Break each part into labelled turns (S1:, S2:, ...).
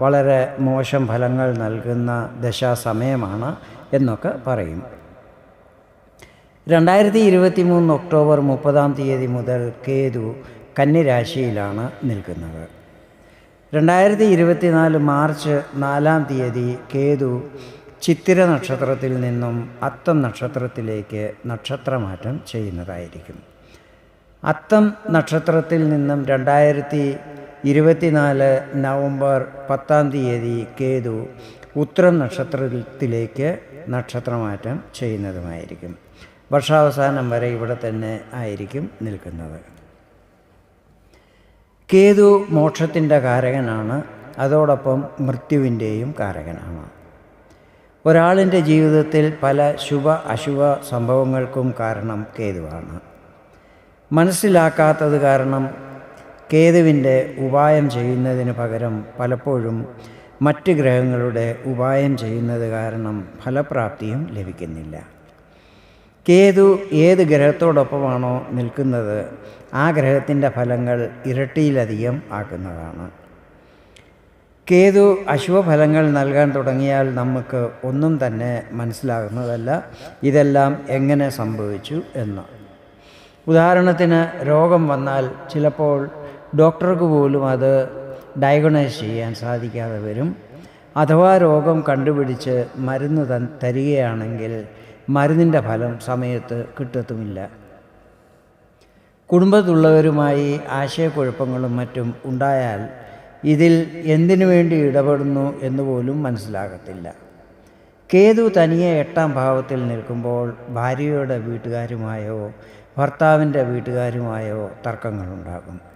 S1: വളരെ മോശം ഫലങ്ങൾ നൽകുന്ന ദശാസമയമാണ് എന്നൊക്കെ പറയും. രണ്ടായിരത്തി ഇരുപത്തി മൂന്ന് ഒക്ടോബർ മുപ്പതാം തീയതി മുതൽ കേതു കന്നിരാശിയിലാണ് നിൽക്കുന്നത്. രണ്ടായിരത്തി ഇരുപത്തിനാല് മാർച്ച് നാലാം തീയതി കേതു ചിത്തിര നക്ഷത്രത്തിൽ നിന്നും അത്തം നക്ഷത്രത്തിലേക്ക് നക്ഷത്രമാറ്റം ചെയ്യുന്നതായിരിക്കും. അത്തം നക്ഷത്രത്തിൽ നിന്നും രണ്ടായിരത്തി ഇരുപത്തിനാല് നവംബർ പത്താം തീയതി കേതു ഉത്തരം നക്ഷത്രത്തിലേക്ക് നക്ഷത്രമാറ്റം ചെയ്യുന്നതുമായിരിക്കും. വർഷാവസാനം വരെ ഇവിടെ തന്നെ ആയിരിക്കും നിൽക്കുന്നത്. കേതു മോക്ഷത്തിന്റെ കാരകനാണ്. അതോടൊപ്പം മൃത്യുവിന്റെയും കാരകനാണ്. ഒരാളിന്റെ ജീവിതത്തിൽ പല ശുഭ അശുഭ സംഭവങ്ങൾക്കും കാരണം കേതുവാണ്. മനസ്സിലാക്കാത്തത് കാരണം കേതുവിന്റെ ഉപായം ചെയ്യുന്നതിന് പകരം പലപ്പോഴും മറ്റ് ഗ്രഹങ്ങളുടെ ഉപായം ചെയ്യുന്നത് കാരണം ഫലപ്രാപ്തിയും ലഭിക്കുന്നില്ല. കേതു ഏത് ഗ്രഹത്തോടൊപ്പമാണോ നിൽക്കുന്നത് ആ ഗ്രഹത്തിന്റെ ഫലങ്ങൾ ഇരട്ടിയിലധികം ആക്കുന്നതാണ്. കേതു അശുഭഫലങ്ങൾ നൽകാൻ തുടങ്ങിയാൽ നമുക്ക് ഒന്നും തന്നെ മനസ്സിലാകുന്നതല്ല ഇതെല്ലാം എങ്ങനെ സംഭവിച്ചു എന്ന്. ഉദാഹരണത്തിന് രോഗം വന്നാൽ ചിലപ്പോൾ ഡോക്ടർക്ക് പോലും അത് ഡയഗ്നോസ് ചെയ്യാൻ സാധിക്കാതെ വരും. അഥവാ രോഗം കണ്ടുപിടിച്ച് മരുന്ന് തൻ തരികയാണെങ്കിൽ മരുന്നിന്റെ ഫലം സമയത്ത് കിട്ടത്തുമില്ല. കുടുംബത്തുള്ളവരുമായി ആശയക്കുഴപ്പങ്ങളും മറ്റും ഉണ്ടായാൽ ഇതിൽ എന്തിനു വേണ്ടി ഇടപെടുന്നു എന്ന് പോലും മനസ്സിലാകത്തില്ല. കേതു തനിയെ എട്ടാം ഭാവത്തിൽ നിൽക്കുമ്പോൾ ഭാര്യയുടെ വീട്ടുകാരുമായോ ഭർത്താവിന്റെ വീട്ടുകാരുമായോ തർക്കങ്ങളുണ്ടാകും.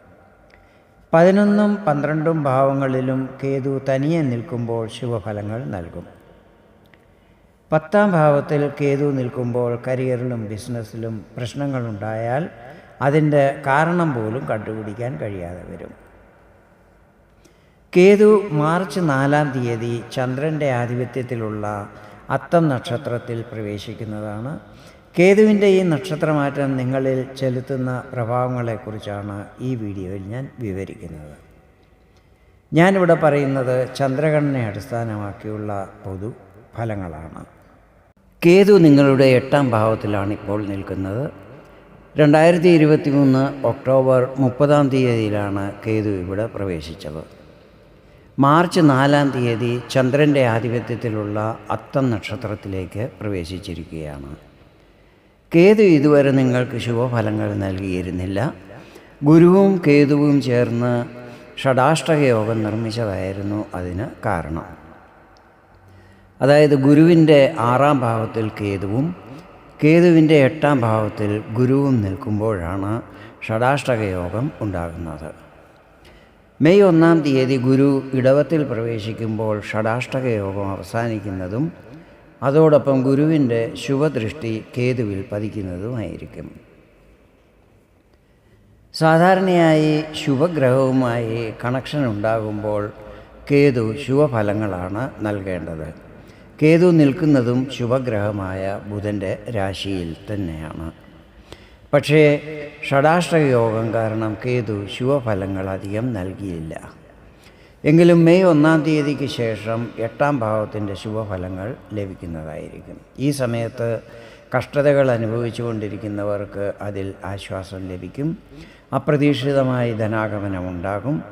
S1: പതിനൊന്നും പന്ത്രണ്ടും ഭാവങ്ങളിലും കേതു തനിയെ നിൽക്കുമ്പോൾ ശുഭഫലങ്ങൾ നൽകും. പത്താം ഭാവത്തിൽ കേതു നിൽക്കുമ്പോൾ കരിയറിലും ബിസിനസ്സിലും പ്രശ്നങ്ങളുണ്ടായാൽ അതിന്റെ കാരണം പോലും കണ്ടുപിടിക്കാൻ കഴിയാതെ വരും. കേതു മാർച്ച് നാലാം തീയതി ചന്ദ്രന്റെ ആധിപത്യത്തിലുള്ള അത്തം നക്ഷത്രത്തിൽ പ്രവേശിക്കുന്നതാണ്. കേതുവിന്റെ ഈ നക്ഷത്രമാറ്റം നിങ്ങളിൽ ചെലുത്തുന്ന പ്രഭാവങ്ങളെക്കുറിച്ചാണ് ഈ വീഡിയോയിൽ ഞാൻ വിവരിക്കുന്നത്. ഞാനിവിടെ പറയുന്നത് ചന്ദ്രഗണനെ അടിസ്ഥാനമാക്കിയുള്ള പൊതു ഫലങ്ങളാണ്. കേതു നിങ്ങളുടെ എട്ടാം ഭാവത്തിലാണ് ഇപ്പോൾ നിൽക്കുന്നത്. രണ്ടായിരത്തി ഇരുപത്തി മൂന്ന് ഒക്ടോബർ മുപ്പതാം തീയതിയിലാണ് കേതു ഇവിടെ പ്രവേശിച്ചത്. മാർച്ച് നാലാം തീയതി ചന്ദ്രന്റെ ആധിപത്യത്തിലുള്ള അത്തം നക്ഷത്രത്തിലേക്ക് പ്രവേശിച്ചിരിക്കുകയാണ്. കേതു ഇതുവരെ നിങ്ങൾക്ക് ശുഭഫലങ്ങൾ നൽകിയിരുന്നില്ല. ഗുരുവും കേതുവും ചേർന്ന് ഷടാഷ്ടക യോഗം നിർമ്മിച്ചതായിരുന്നു അതിന് കാരണം. അതായത് ഗുരുവിന്റെ ആറാം ഭാവത്തിൽ കേതുവും കേതുവിന്റെ എട്ടാം ഭാവത്തിൽ ഗുരുവും നിൽക്കുമ്പോഴാണ് ഷടാഷ്ടക യോഗം ഉണ്ടാകുന്നത്. മെയ് ഒന്നാം തീയതി ഗുരു ഇടവത്തിൽ പ്രവേശിക്കുമ്പോൾ ഷടാഷ്ടക യോഗം അവസാനിക്കുന്നതും അതോടൊപ്പം ഗുരുവിന്റെ ശുഭദൃഷ്ടി കേതുവിൽ പതിക്കുന്നതുമായിരിക്കും. സാധാരണയായി ശുഭഗ്രഹവുമായി കണക്ഷൻ ഉണ്ടാകുമ്പോൾ കേതു ശുഭഫലങ്ങളാണ് നൽകേണ്ടത്. കേതു നിൽക്കുന്നതും ശുഭഗ്രഹമായ ബുധന്റെ രാശിയിൽ തന്നെയാണ്. പക്ഷേ ഷടാഷ്ട്രയോഗം കാരണം കേതു ശുഭഫലങ്ങൾ അധികം നൽകിയില്ല. എങ്കിലും മെയ് ഒന്നാം തീയതിക്ക് ശേഷം എട്ടാം ഭാവത്തിന്റെ ശുഭഫലങ്ങൾ ലഭിക്കുന്നതായിരിക്കും. ഈ സമയത്ത് കഷ്ടതകൾ അനുഭവിച്ചു കൊണ്ടിരിക്കുന്നവർക്ക് അതിൽ ആശ്വാസം ലഭിക്കും. അപ്രതീക്ഷിതമായി ധനാഗമനം ഉണ്ടാകും.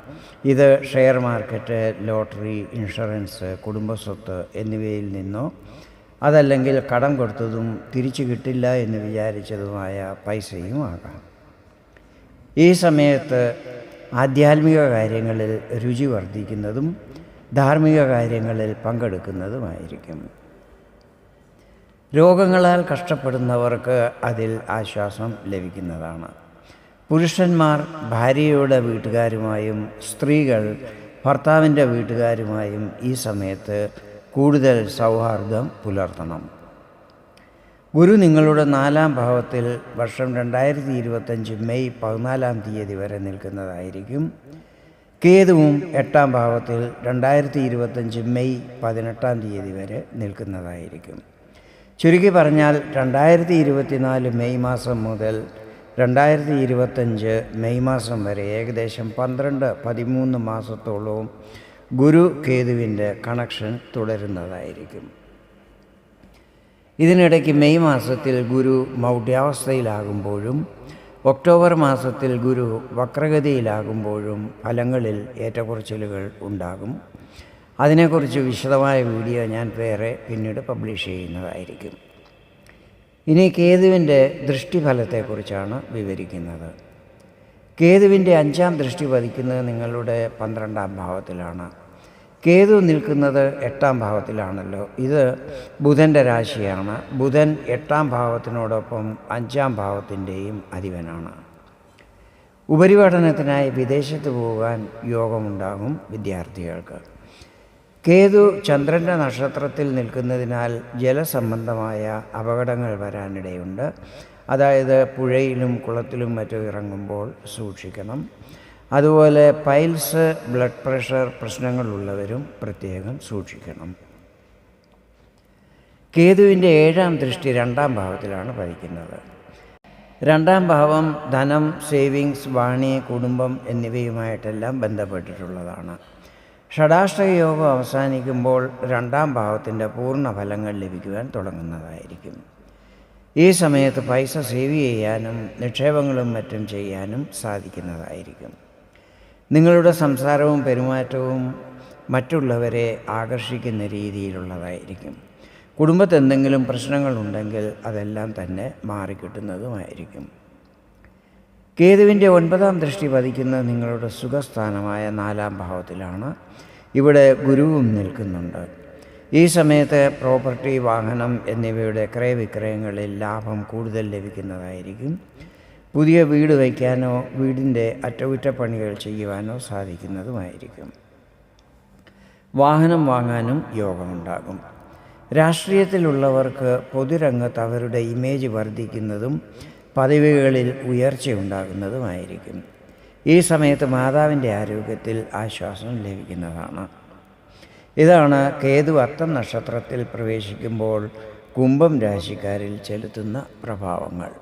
S1: ഇത് ഷെയർ മാർക്കറ്റ് ലോട്ടറി ഇൻഷുറൻസ് കുടുംബസ്വത്ത് എന്നിവയിൽ നിന്നോ അതല്ലെങ്കിൽ കടം കൊടുത്തതും തിരിച്ചു കിട്ടില്ല എന്ന് വിചാരിച്ചതുമായ പൈസയും ആകാം. ഈ സമയത്ത് ആധ്യാത്മിക കാര്യങ്ങളിൽ രുചി വർദ്ധിക്കുന്നതും ധാർമ്മിക കാര്യങ്ങളിൽ പങ്കെടുക്കുന്നതുമായിരിക്കും. രോഗങ്ങളാൽ കഷ്ടപ്പെടുന്നവർക്ക് അതിൽ ആശ്വാസം ലഭിക്കുന്നതാണ്. പുരുഷന്മാർ ഭാര്യയുടെ വീട്ടുകാരുമായും സ്ത്രീകൾ ഭർത്താവിന്റെ വീട്ടുകാരുമായും ഈ സമയത്ത് കൂടുതൽ സൗഹാർദ്ദം പുലർത്തണം. ഗുരു നിങ്ങളുടെ നാലാം ഭാവത്തിൽ വർഷം രണ്ടായിരത്തി ഇരുപത്തഞ്ച് മെയ് പതിനാലാം തീയതി വരെ നിൽക്കുന്നതായിരിക്കും. കേതുവും എട്ടാം ഭാവത്തിൽ രണ്ടായിരത്തി ഇരുപത്തഞ്ച് മെയ് പതിനെട്ടാം തീയതി വരെ നിൽക്കുന്നതായിരിക്കും. ചുരുക്കി പറഞ്ഞാൽ രണ്ടായിരത്തി ഇരുപത്തിനാല് മെയ് മാസം മുതൽ രണ്ടായിരത്തി ഇരുപത്തഞ്ച് മെയ് മാസം വരെ ഏകദേശം പന്ത്രണ്ട് പതിമൂന്ന് മാസത്തോളവും ഗുരു കേതുവിന്റെ കണക്ഷൻ തുടരുന്നതായിരിക്കും. ഇതിനിടയ്ക്ക് മെയ് മാസത്തിൽ ഗുരു മൗഢ്യാവസ്ഥയിലാകുമ്പോഴും ഒക്ടോബർ മാസത്തിൽ ഗുരു വക്രഗതിയിലാകുമ്പോഴും ഫലങ്ങളിൽ ഏറ്റക്കുറച്ചിലുകൾ ഉണ്ടാകും. അതിനെക്കുറിച്ച് വിശദമായ വീഡിയോ ഞാൻ വേറെ പിന്നീട് പബ്ലിഷ് ചെയ്യുന്നതായിരിക്കും. ഇനി കേതുവിന്റെ ദൃഷ്ടിഫലത്തെക്കുറിച്ചാണ് വിവരിക്കുന്നത്. കേതുവിന്റെ അഞ്ചാം ദൃഷ്ടി പതിക്കുന്നത് നിങ്ങളുടെ പന്ത്രണ്ടാം ഭാവത്തിലാണ്. കേതു നിൽക്കുന്നത് എട്ടാം ഭാവത്തിലാണല്ലോ. ഇത് ബുധന്റെ രാശിയാണ്. ബുധൻ എട്ടാം ഭാവത്തിനോടൊപ്പം അഞ്ചാം ഭാവത്തിന്റെയും അധിപനാണ്. ഉപരിപഠനത്തിനായി വിദേശത്ത് പോകാൻ യോഗമുണ്ടാകും വിദ്യാർത്ഥികൾക്ക്. കേതു ചന്ദ്രന്റെ നക്ഷത്രത്തിൽ നിൽക്കുന്നതിനാൽ ജലസംബന്ധമായ അപകടങ്ങൾ വരാനിടയുണ്ട്. അതായത് പുഴയിലും കുളത്തിലും മറ്റും ഇറങ്ങുമ്പോൾ സൂക്ഷിക്കണം. അതുപോലെ പൈൽസ് ബ്ലഡ് പ്രഷർ പ്രശ്നങ്ങളുള്ളവരും പ്രത്യേകം സൂക്ഷിക്കണം. കേതുവിന്റെ ഏഴാം ദൃഷ്ടി രണ്ടാം ഭാവത്തിലാണ് പതിക്കുന്നത്. രണ്ടാം ഭാവം ധനം സേവിങ്സ് വാണി കുടുംബം എന്നിവയുമായിട്ടെല്ലാം ബന്ധപ്പെട്ടിട്ടുള്ളതാണ്. ഷടാഷ്ടക യോഗം അവസാനിക്കുമ്പോൾ രണ്ടാം ഭാവത്തിന്റെ പൂർണ ഫലങ്ങൾ ലഭിക്കുവാൻ തുടങ്ങുന്നതായിരിക്കും. ഈ സമയത്ത് പൈസ സേവ് ചെയ്യാനും നിക്ഷേപങ്ങളും മറ്റും ചെയ്യാനും സാധിക്കുന്നതായിരിക്കും. നിങ്ങളുടെ സംസാരവും പെരുമാറ്റവും മറ്റുള്ളവരെ ആകർഷിക്കുന്ന രീതിയിലുള്ളതായിരിക്കും. കുടുംബത്ത് എന്തെങ്കിലും പ്രശ്നങ്ങളുണ്ടെങ്കിൽ അതെല്ലാം തന്നെ മാറിക്കിട്ടുന്നതുമായിരിക്കും. കേതുവിന്റെ ഒൻപതാം ദൃഷ്ടി പതിക്കുന്ന നിങ്ങളുടെ സുഖസ്ഥാനമായ നാലാം ഭാവത്തിലാണ് ഇവിടെ ഗുരുവും നിൽക്കുന്നുണ്ട്. ഈ സമയത്ത് പ്രോപ്പർട്ടി വാഹനം എന്നിവയുടെ ക്രയവിക്രയങ്ങളിൽ ലാഭം കൂടുതൽ ലഭിക്കുന്നതായിരിക്കും. പുതിയ വീട് വയ്ക്കാനോ വീടിന്റെ അറ്റകുറ്റപ്പണികൾ ചെയ്യുവാനോ സാധിക്കുന്നതുമായിരിക്കും. വാഹനം വാങ്ങാനും യോഗമുണ്ടാകും. രാഷ്ട്രീയത്തിലുള്ളവർക്ക് പൊതുരംഗത്ത് അവരുടെ ഇമേജ് വർദ്ധിക്കുന്നതും പദവികളിൽ ഉയർച്ചയുണ്ടാകുന്നതുമായിരിക്കും. ഈ സമയത്ത് മാതാവിന്റെ ആരോഗ്യത്തിൽ ആശ്വാസം ലഭിക്കുന്നതാണ്. ഇതാണ് കേതു അത്തം നക്ഷത്രത്തിൽ പ്രവേശിക്കുമ്പോൾ കുംഭം രാശിക്കാരിൽ ചെലുത്തുന്ന പ്രഭാവങ്ങൾ.